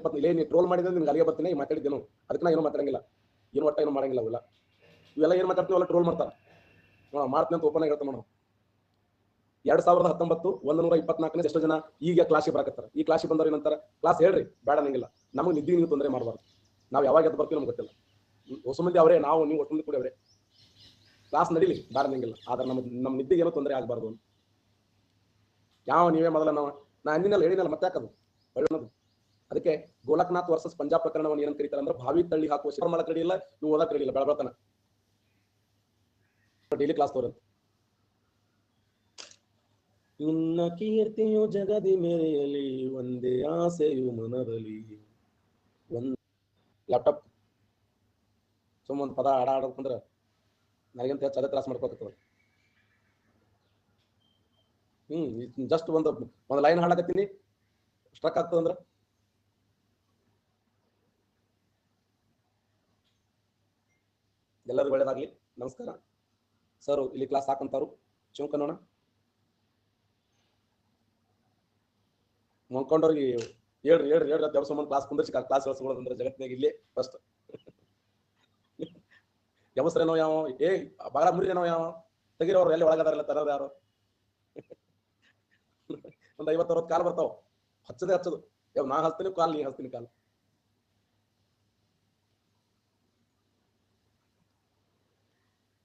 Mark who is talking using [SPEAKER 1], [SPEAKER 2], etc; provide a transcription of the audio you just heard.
[SPEAKER 1] ಇಪ್ಪತ್ತು ಇಲ್ಲೇ ನೀ ಟ್ರೋಲ್ ಮಾಡಿದ್ರೆ ನಿನ್ಗೆ ಅಲ್ಲಿಗೆ ಬರ್ತೀನಿ ಮಾತಾಡಿದ್ದೇನು. ಅದಕ್ಕೆ ನಾ ಏನು ಮಾತಾಡಂಗಿಲ್ಲ. ಏನು ಒಟ್ಟ ಏನು ಮಾಡಂಗಿಲ್ಲ ಅವೆಲ್ಲ. ಇವೆಲ್ಲ ಏನು ಅವೆಲ್ಲ ಟ್ರೋಲ್ ಮಾಡ್ತಾರೆ. ನೋಡ ಮಾಡ್ತೀನಿ ಅಂತ ಓಪನ್ ಹೇಳ್ತಾನೆ ನಾವು ಎರಡ್ ಸಾವಿರದ ಹತ್ತೊಂಬತ್ತು ಒಂದು ನೂರ ಇಪ್ಪತ್ನಾಲ್ಕನೇ ಎಷ್ಟೋ ಜನ ಈಗ ಕ್ಲಾಸಿಗೆ ಬರಕತ್ತಾರ. ಈ ಕ್ಲಾಸಿಗೆ ಬಂದವ್ರು ಏನಂತಾರೆ? ಕ್ಲಾಸ್ ಹೇಳ್ರಿ, ಬೇಡ ನಂಗಿಲ್ಲ. ನಮಗೆ ನಿದ್ದೆ ನೀವು ತೊಂದರೆ ಮಾಡಬಾರ್ದು. ನಾವು ಯಾವಾಗ ಎದ್ದು ಬರ್ತೀವಿ ನಮ್ಗೆ ಗೊತ್ತಿಲ್ಲ. ಹೊಸ ಮಂದಿ ಅವರೇ, ನಾವು, ನೀವು ಒಟ್ಟು ಕೂಡ ಅವರೇ. ಕ್ಲಾಸ್ ನಡೀಲಿ, ಬೇಡ ನಂಗಿಲ್ಲ. ಆದ್ರೆ ನಮ್ಮ ನಮ್ಮ ನಿದ್ದೆಗೆ ಏನೋ ತೊಂದರೆ ಆಗಬಾರ್ದು ಯಾವ ನೀವೇ ಮೊದಲ ನಾವು. ನಾ ಅಂದಿನಲ್ಲ ಹೇಳಿನಲ್ಲ ಮತ್ತೆ ಹಾಕೋದು ಒಳ್ಳೆನದು ಅದಕ್ಕೆ ಗೋಲಕ್ನಾಥ್ ವರ್ಸಸ್ ಪಂಜಾಬ್ ಪ್ರಕರಣವನ್ನು ಏನಂತ ಕರೀತಾರೆ ಅಂದ್ರೆ ಭಾವಿ ತಳ್ಳಿ ಹಾಕುವ ಶಿವರ್ ಮಾಡಕ್ ರೆಡಿ ಇಲ್ಲ, ನೀವು ಓದಕ್ ರೆಡಿ ಇಲ್ಲ ಬೆಳಬೆಳತನ ಡೈಲಿ ಕ್ಲಾಸ್ ತೋರಂತ ನಿನ್ನ ಕೀರ್ತಿಯು ಜಗದಿ ಮೇರೆಯಲಿ ಒಂದೇ ಆಸೆಯು ಮನದಲ್ಲಿ. ಒಂದ್ ಲ್ಯಾಪ್ಟಾಪ್ ಸುಮ್ಮ ಒಂದು ಪದ ಆಡ ಆಡಬೇಕಂದ್ರೆ ನನಗಂತ ಹೆಚ್ಚು ಅದೇ ತ್ರಾಸ ಹ್ಮ್ ಜಸ್ಟ್ ಒಂದು ಒಂದು ಲೈನ್ ಹಾಡಕತ್ತೀನಿ. ಸ್ಟ್ರಕ್ ಆಗ್ತದಂದ್ರ ಎಲ್ಲರಿಗೂ ಒಳ್ಳೇದಾಗ್ಲಿ. ನಮಸ್ಕಾರ. ಸರ್, ಇಲ್ಲಿ ಕ್ಲಾಸ್ ಹಾಕಂತಾರು ಚುಂಕನೋಣ ಮಂಕೊಂಡವ್ರಿಗೆ ಹೇಳ್ರಿ ಹೇಳ್ರಿ ಹೇಳ್ರಿ. ದೇವ್ರ ಸಂಬಂಧ ಕ್ಲಾಸ್ ಕುಂದರ್ಸಿ ಕ್ಲಾಸ್ ಅಂದ್ರೆ ಜಗತ್ತಿನಾಗ ಇಲ್ಲೇ ಫಸ್ಟ್ ಯಾವಸ್ರೇನೋ ಯಾವ, ಏ, ಬಾಳ ಮುರಿದೇನೋ ಯಾವ. ತೆಗಿರೋರು ಎಲ್ಲಿ ಒಳಗದಾರಲ್ಲ ತರೋರು ಯಾರು? ಒಂದ್ ಐವತ್ತರವತ್ತು ಕಾಲ್ ಬರ್ತಾವ. ಹಚ್ಚದೆ ಹಚ್ಚದು. ಯಾವ ನಾ ಹಚ್ತೀನಿ, ಕಾಲ್, ನೀ ಹಚ್ತೀನಿ ಕಾಲ್.